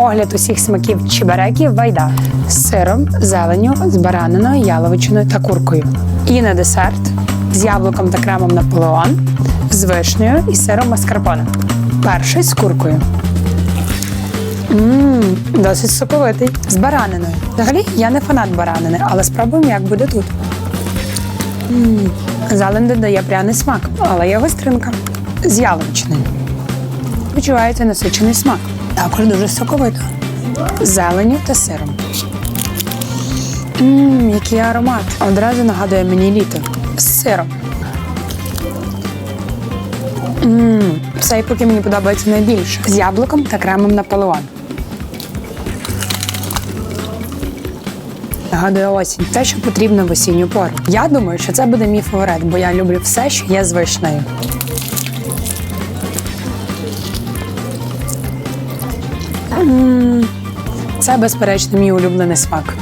Огляд усіх смаків чебереків вайда з сиром, зеленню, з бараниною, яловичиною та куркою. І на десерт з яблуком та кремом Наполеон, з вишнею і сиром маскарпоне. Перший з куркою. Ммм, досить соковитий. З бараниною. Взагалі, я не фанат баранини, але спробуємо, як буде тут. Ммм, зелень додає пряний смак, але є гостринка. З яловичиною. Відчувається насичений смак. Також дуже соковито. Зеленю та сиром. Ммм, який аромат. Одразу нагадує мені літо. З сиром. Ммм, цей поки мені подобається найбільше. З яблуком та кремом Наполеон. Нагадує осінь. Те, що потрібно в осінню пору. Я думаю, що це буде мій фаворит, бо я люблю все, що є з вишнею. Це, безперечно, мій улюблений смак.